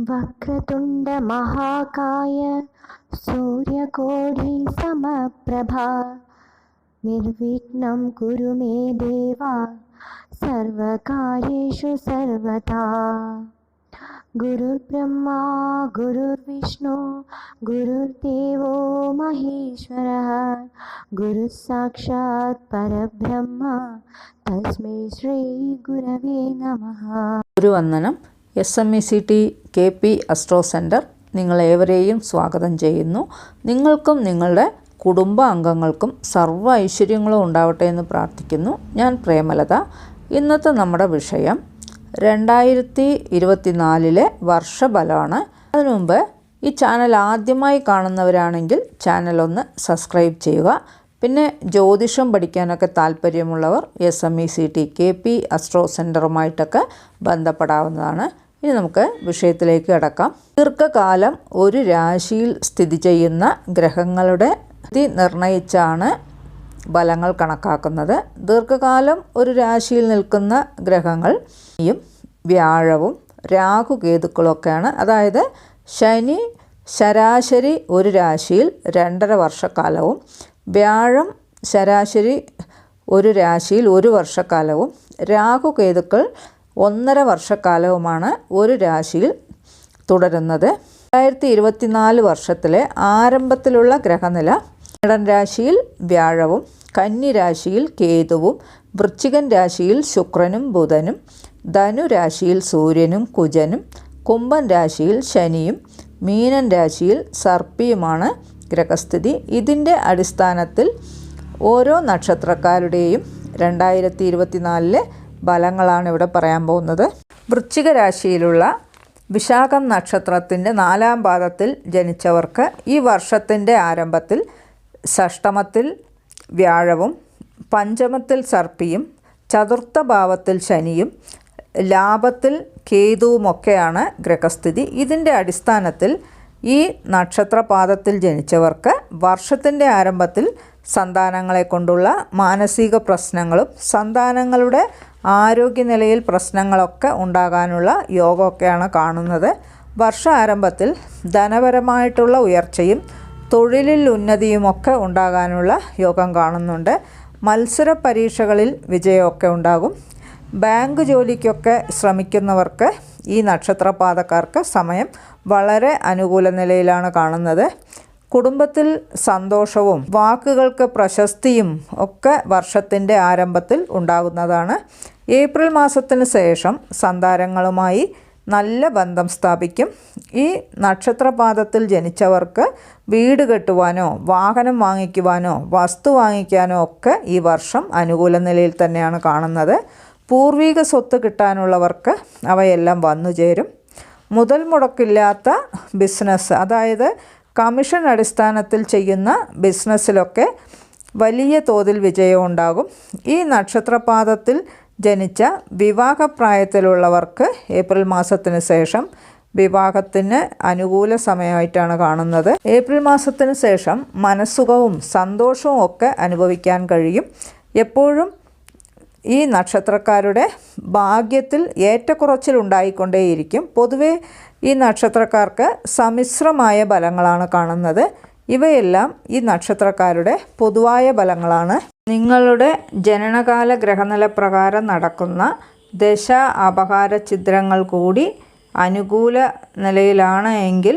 वक्रतुण्डमहाकाय सूर्यकोटिसमप्रभा निर्विघ्नं कुरु मे देवा सर्वकार्येषु सर्वदा गुरुर्ब्रह्मा गुरुर्विष्णु गुरुर्देवो महेश्वरः गुरुः साक्षात् परब्रह्म तस्मै श्रीगुरवे नमः गुरुवन्दनं S M E C T K P astro centre നിങ്ങളേവരെയും സ്വാഗതം ചെയ്യുന്നു. നിങ്ങൾക്കും നിങ്ങളുടെ കുടുംബ അംഗങ്ങൾക്കും സർവ ഐശ്വര്യങ്ങളും ഉണ്ടാവട്ടെ എന്ന് പ്രാർത്ഥിക്കുന്നു. ഞാൻ പ്രേമലത. ഇന്നത്തെ നമ്മുടെ വിഷയം രണ്ടായിരത്തി ഇരുപത്തിനാലിലെ വർഷഫലമാണ് അതിനു മുമ്പ് ഈ ചാനൽ ആദ്യമായി കാണുന്നവരാണെങ്കിൽ ചാനൽ ഒന്ന് സബ്സ്ക്രൈബ് ചെയ്യുക. പിന്നെ ജ്യോതിഷം പഠിക്കാനൊക്കെ താല്പര്യമുള്ളവർ S M E C T K P astro സെന്ററുമായിട്ടൊക്കെ ബന്ധപ്പെടാവുന്നതാണ്. ഇനി നമുക്ക് വിഷയത്തിലേക്ക് കടക്കാം. ദീർഘകാലം ഒരു രാശിയിൽ സ്ഥിതി ചെയ്യുന്ന ഗ്രഹങ്ങളുടെ സ്ഥിതി നിർണയിച്ചാണ് ബലങ്ങൾ കണക്കാക്കുന്നത്. ദീർഘകാലം ഒരു രാശിയിൽ നിൽക്കുന്ന ഗ്രഹങ്ങൾ യും വ്യാഴവും രാഹുകേതുക്കളൊക്കെയാണ് അതായത് ശനി ശരാശരി ഒരു രാശിയിൽ രണ്ടര വർഷക്കാലവും വ്യാഴം ശരാശരി ഒരു രാശിയിൽ ഒരു വർഷക്കാലവും രാഹുകേതുക്കൾ ഒന്നര വർഷക്കാലവുമാണ് ഒരു രാശിയിൽ തുടരുന്നത്. രണ്ടായിരത്തി ഇരുപത്തിനാല് വർഷത്തിലെ ആരംഭത്തിലുള്ള ഗ്രഹനില ഇടൻ രാശിയിൽ വ്യാഴവും കന്നി രാശിയിൽ കേതുവും വൃശ്ചികൻ രാശിയിൽ ശുക്രനും ബുധനും ധനുരാശിയിൽ സൂര്യനും കുജനും കുംഭൻ രാശിയിൽ ശനിയും മീനൻ രാശിയിൽ സർപ്പിയുമാണ് ഗ്രഹസ്ഥിതി. ഇതിന്റെ അടിസ്ഥാനത്തിൽ ഓരോ നക്ഷത്രക്കാരുടെയും രണ്ടായിരത്തി ഇരുപത്തിനാലിലെ ഫലങ്ങളാണ് ഇവിടെ പറയാൻ പോകുന്നത്. വൃശ്ചിക രാശിയിലുള്ള വിശാഖം നക്ഷത്രത്തിന്റെ നാലാം പാദത്തിൽ ജനിച്ചവർക്ക് ഈ വർഷത്തിന്റെ ആരംഭത്തിൽ ഷഷ്ടമത്തിൽ വ്യാഴവും പഞ്ചമത്തിൽ സർപ്പിയും ചതുർത്ഥ ഭാവത്തിൽ ശനിയും ലാഭത്തിൽ കേതുവുമൊക്കെയാണ് ഗ്രഹസ്ഥിതി. ഇതിന്റെ അടിസ്ഥാനത്തിൽ ഈ നക്ഷത്രപാദത്തിൽ ജനിച്ചവർക്ക് വർഷത്തിന്റെ ആരംഭത്തിൽ സന്താനങ്ങളെ കൊണ്ടുള്ള മാനസിക പ്രശ്നങ്ങളും സന്താനങ്ങളുടെ ആരോഗ്യനിലയിൽ പ്രശ്നങ്ങളൊക്കെ ഉണ്ടാകാനുള്ള യോഗമൊക്കെയാണ് കാണുന്നത്. വർഷ ആരംഭത്തിൽ ധനപരമായിട്ടുള്ള ഉയർച്ചയും തൊഴിലിൽ ഉന്നതിയുമൊക്കെ ഉണ്ടാകാനുള്ള യോഗം കാണുന്നുണ്ട്. മത്സര പരീക്ഷകളിൽ വിജയമൊക്കെ ഉണ്ടാകും. ബാങ്ക് ജോലിക്കൊക്കെ ശ്രമിക്കുന്നവർക്ക് ഈ നക്ഷത്രപാതക്കാർക്ക് സമയം വളരെ അനുകൂല നിലയിലാണ് കാണുന്നത്. കുടുംബത്തിൽ സന്തോഷവും വാക്കുകൾക്ക് പ്രശസ്തിയും ഒക്കെ വർഷത്തിന്റെ ആരംഭത്തിൽ ഉണ്ടാകുന്നതാണ്. ഏപ്രിൽ മാസത്തിന് ശേഷം സന്താരങ്ങളുമായി നല്ല ബന്ധം സ്ഥാപിക്കും. ഈ നക്ഷത്രപാദത്തിൽ ജനിച്ചവർക്ക് വീട് കെട്ടുവാനോ വാഹനം വാങ്ങിക്കുവാനോ വസ്തു വാങ്ങിക്കാനോ ഒക്കെ ഈ വർഷം അനുകൂല നിലയിൽ തന്നെയാണ് കാണുന്നത്. പൂർവിക സ്വത്ത് കിട്ടാനുള്ളവർക്ക് അവയെല്ലാം വന്നു ചേരും. മുതൽ മുടക്കില്ലാത്ത ബിസിനസ് അതായത് കമ്മീഷൻ അടിസ്ഥാനത്തിൽ ചെയ്യുന്ന ബിസിനസ്സിലൊക്കെ വലിയ തോതിൽ വിജയം ഉണ്ടാകും. ഈ നക്ഷത്രപാദത്തിൽ ജനിച്ച വിവാഹപ്രായത്തിലുള്ളവർക്ക് ഏപ്രിൽ മാസത്തിന് ശേഷം വിവാഹത്തിന് അനുകൂല സമയമായിട്ടാണ് കാണുന്നത്. ഏപ്രിൽ മാസത്തിന് ശേഷം മനസ്സുഖവും സന്തോഷവും ഒക്കെ അനുഭവിക്കാൻ കഴിയും. എപ്പോഴും ഈ നക്ഷത്രക്കാരുടെ ഭാഗ്യത്തിൽ ഏറ്റക്കുറച്ചിൽ ഉണ്ടായിക്കൊണ്ടേയിരിക്കും. പൊതുവെ ഈ നക്ഷത്രക്കാർക്ക് സമ്മിശ്രമായ ബലങ്ങളാണ് കാണുന്നത്. ഇവയെല്ലാം ഈ നക്ഷത്രക്കാരുടെ പൊതുവായ ബലങ്ങളാണ് നിങ്ങളുടെ ജനനകാല ഗ്രഹനില പ്രകാരം നടക്കുന്ന ദശ അപകാര ചിത്രങ്ങൾ കൂടി അനുകൂല നിലയിലാണ് എങ്കിൽ